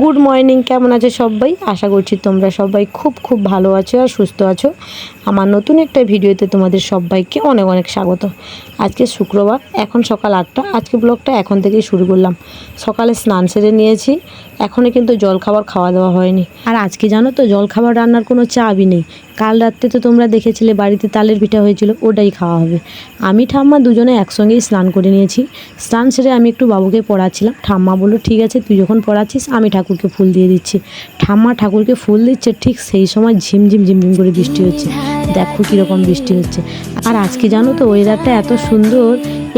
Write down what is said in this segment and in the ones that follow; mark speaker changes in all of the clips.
Speaker 1: Good morning, কেমন আছে সবাই? আশা করছি তোমরা সবাই খুব খুব ভালো আছো আর সুস্থ আছো। আমার নতুন একটা ভিডিওতে তোমাদের সবাইকে অনেক অনেক স্বাগত। আজকে শুক্রবার, এখন সকাল আটটা। আজকে ব্লগটা এখন থেকেই শুরু করলাম। সকালে স্নান সেরে নিয়েছি। এখনও কিন্তু জলখাবার খাওয়া দাওয়া হয়নি। আর আজকে জানো তো, জলখাবার রান্নার কোনো চাবই নেই। কাল রাত্রে তো তোমরা দেখেছিলে, বাড়িতে তালের পিঠা হয়েছিল, ওটাই খাওয়া হবে। আমি ঠাম্মা দুজনে একসঙ্গেই স্নান করে নিয়েছি। স্নান সেরে আমি একটু বাবুকে পড়াচ্ছিলাম। ঠাম্মা বলল, ঠিক আছে, তুই যখন পড়াচ্ছিস, আমি ঠাকুরকে ফুল দিয়ে দিচ্ছি। ঠাম্মা ঠাকুরকে ফুল দিচ্ছে, ঠিক সেই সময় ঝিমঝিম ঝিমঝিম করে বৃষ্টি হচ্ছে। দেখো কীরকম বৃষ্টি হচ্ছে। আর আজকে জানো তো ওয়েদারটা এত সুন্দর,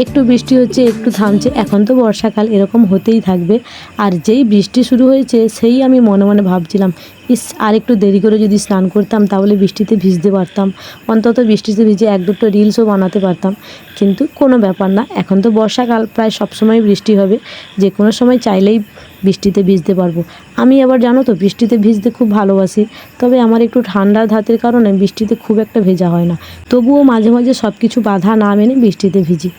Speaker 1: একটু বৃষ্টি হচ্ছে, একটু থামছে, এখন তো বর্ষাকাল, এরকম হতেই থাকবে। আর যেই বৃষ্টি শুরু হয়েছে, সেই আমি মনে মনে ভাবছিলাম, ইস, আর একটু দেরি করে যদি স্নান করতাম, তাহলে বৃষ্টিতে ভিজতে পারতাম। অন্তত বৃষ্টিতে ভিজে এক দুটো রিলসও বানাতে পারতাম। কিন্তু কোনো ব্যাপার না, এখন তো বর্ষাকাল, প্রায় সবসময় বৃষ্টি হবে। যে কোনো সময় চাইলেই বৃষ্টিতে ভিজতে পারব। আমি আবার জানো তো, বৃষ্টিতে ভিজতে খুব ভালোবাসি, তবে আমার একটু ঠান্ডা ধাতের কারণে বৃষ্টিতে খুব একটা ভেজা হয় না। তবুও মাঝে মাঝে সব কিছু বাধা না মেনে বৃষ্টিতে ভিজি।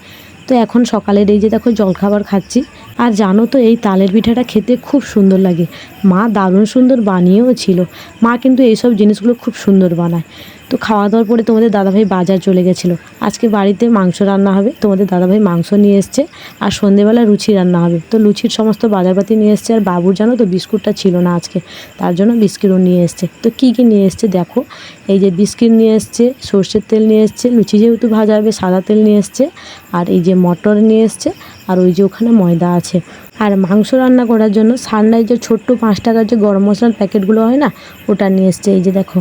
Speaker 1: তো এখন সকালের এই যে দেখো জলখাবার খাচ্ছি, আর জানো তো এই তালের পিঠাটা খেতে খুব সুন্দর লাগে। মা দারুণ সুন্দর বানিয়েও ছিল। মা কিন্তু এইসব জিনিসগুলো খুব সুন্দর বানায়। তো খাওয়া দাওয়ার পরে তোমাদের দাদাভাই বাজার চলে গেছিল। আজকে বাড়িতে মাংস রান্না হবে, তোমাদের দাদাভাই মাংস নিয়ে এসছে, আর সন্ধেবেলা লুচি রান্না হবে। তো লুচির সমস্ত বাজারপাতি নিয়ে এসছে, আর বাবুর জানো তো বিস্কুটটা ছিল না আজকে, তার জন্য বিস্কিটও নিয়ে এসছে। তো কী কী নিয়ে এসছে দেখো, এই যে বিস্কিট নিয়ে এসছে, সর্ষের তেল নিয়ে এসছে, লুচি যেহেতু ভাজা হবে, সাদা তেল নিয়ে এসছে, আর এই যে মটর নিয়ে এসছে, আর ওই যে ওখানে ময়দা আছে। আর মাংস রান্না করার জন্য সানরাইজ যে ছোট্ট পাঁচ টাকার যে গরম মশলার প্যাকেটগুলো হয় না, ওটা নিয়ে এসছে, এই যে দেখো।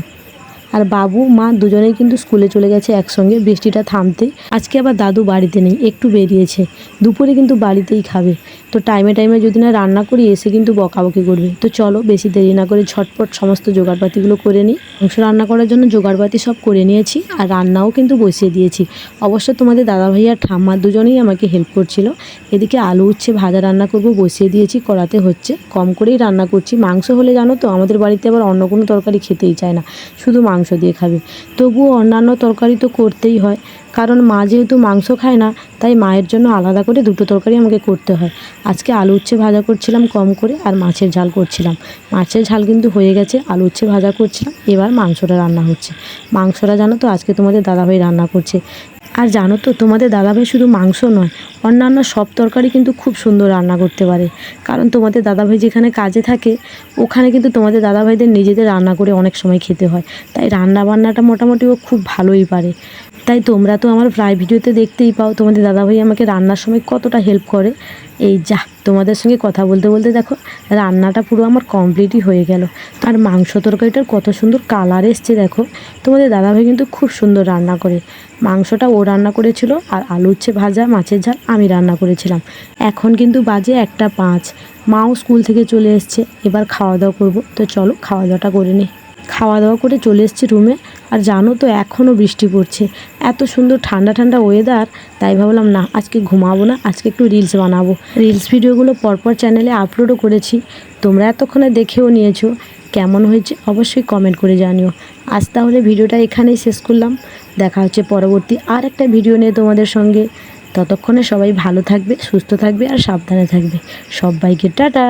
Speaker 1: আর বাবু, মা দুজনেই কিন্তু স্কুলে চলে গেছে একসঙ্গে, বৃষ্টিটা থামতে আজকে আবার দাদু বাড়িতে নেই, একটু বেরিয়েছে। দুপুরে কিন্তু বাড়িতেই খাবে। তো টাইমে টাইমে যদি না রান্না করি, এসে কিন্তু বকাবকি করবে। তো চলো, বেশি দেরি না করে ঝটপট সমস্ত জোগাড়পাতিগুলো করে নিই। মাংস রান্না করার জন্য জোগাড়পাতি সব করে নিয়েছি, আর রান্নাও কিন্তু বসিয়ে দিয়েছি। অবশ্য তোমাদের দাদাভাই আর ঠাম্মা দুজনেই আমাকে হেল্প করছিল। এদিকে আলু উচ্ছে ভাজা রান্না করব বসিয়ে দিয়েছি, কড়াতে হচ্ছে। কম করেই রান্না করছি। মাংস হলে জানো তো, আমাদের বাড়িতে আবার অন্য কোনো তরকারি খেতেই চায় না। শুধু মাংস দিয়ে খাবে। তবুও অন্যান্য তরকারি তো করতেই হয়। কারণ মা যেহেতু মাংস খায় না, তাই মায়ের জন্য আলাদা করে দুটো তরকারি আমাকে করতে হয়। আজকে আলু উচ্ছে ভাজা করছিলাম কম করে আর মাছের ঝাল করছিলাম। মাছের ঝাল কিন্তু হয়ে গেছে, আলু উচ্ছে ভাজা করছিলাম, এবার মাংসটা রান্না হচ্ছে। মাংসটা জানো তো আজকে তোমাদের দাদাভাই রান্না করছে। আর জানো তো তোমাদের দাদাভাই শুধু মাংস নয় অন্যান্য সব তরকারি কিন্তু খুব সুন্দর রান্না করতে পারে। কারণ তোমাদের দাদাভাই যেখানে কাজে থাকে, ওখানে কিন্তু তোমাদের দাদাভাইদের নিজেদের রান্না করে অনেক সময় খেতে হয়। তাই রান্না বান্নাটা মোটামুটি ও খুব ভালোই পারে। তাই তোমরা তো আমার প্রায় ভিডিওতে দেখতেই পাও, তোমাদের দাদাভাই আমাকে রান্নার সময় কতটা হেল্প করে। এই যা, তোমাদের সঙ্গে কথা বলতে বলতে দেখো, রান্নাটা পুরো আমার কমপ্লিটই হয়ে গেল। আর মাংস তরকারিটার কত সুন্দর কালার এসছে দেখো। তোমাদের দাদাভাই কিন্তু খুব সুন্দর রান্না করে। মাংসটা ও রান্না করেছিল, আর আলু উচ্ছে ভাজা, মাছের ঝাল আমি রান্না করেছিলাম। এখন কিন্তু বাজে একটা পাঁচ। মাও স্কুল থেকে চলে এসছে। এবার খাওয়া দাওয়া করব। তো চলো খাওয়া দাওয়াটা করে নিই। খাওয়া দাওয়া করে চলে এসেছি রুমে। আর জানো তো, এখনও বৃষ্টি পড়ছে। এত সুন্দর ঠান্ডা ঠান্ডা ওয়েদার তাই ভাবলাম, না, আজকে ঘুমাবো না। আজকে একটু রিলস বানাবো। রিলস ভিডিওগুলো পরপর চ্যানেলে আপলোডও করেছি। তোমরা এতক্ষণে দেখেও নিয়েছো। কেমন হয়েছে অবশ্যই কমেন্ট করে জানিও। আজ তাহলে ভিডিওটা এখানেই শেষ করলাম। দেখা হচ্ছে পরবর্তী আর একটা ভিডিও নিয়ে তোমাদের সঙ্গে। ততক্ষণে সবাই ভালো থাকবে সুস্থ থাকবে আর সাবধানে থাকবে। সবাইকে টাটা।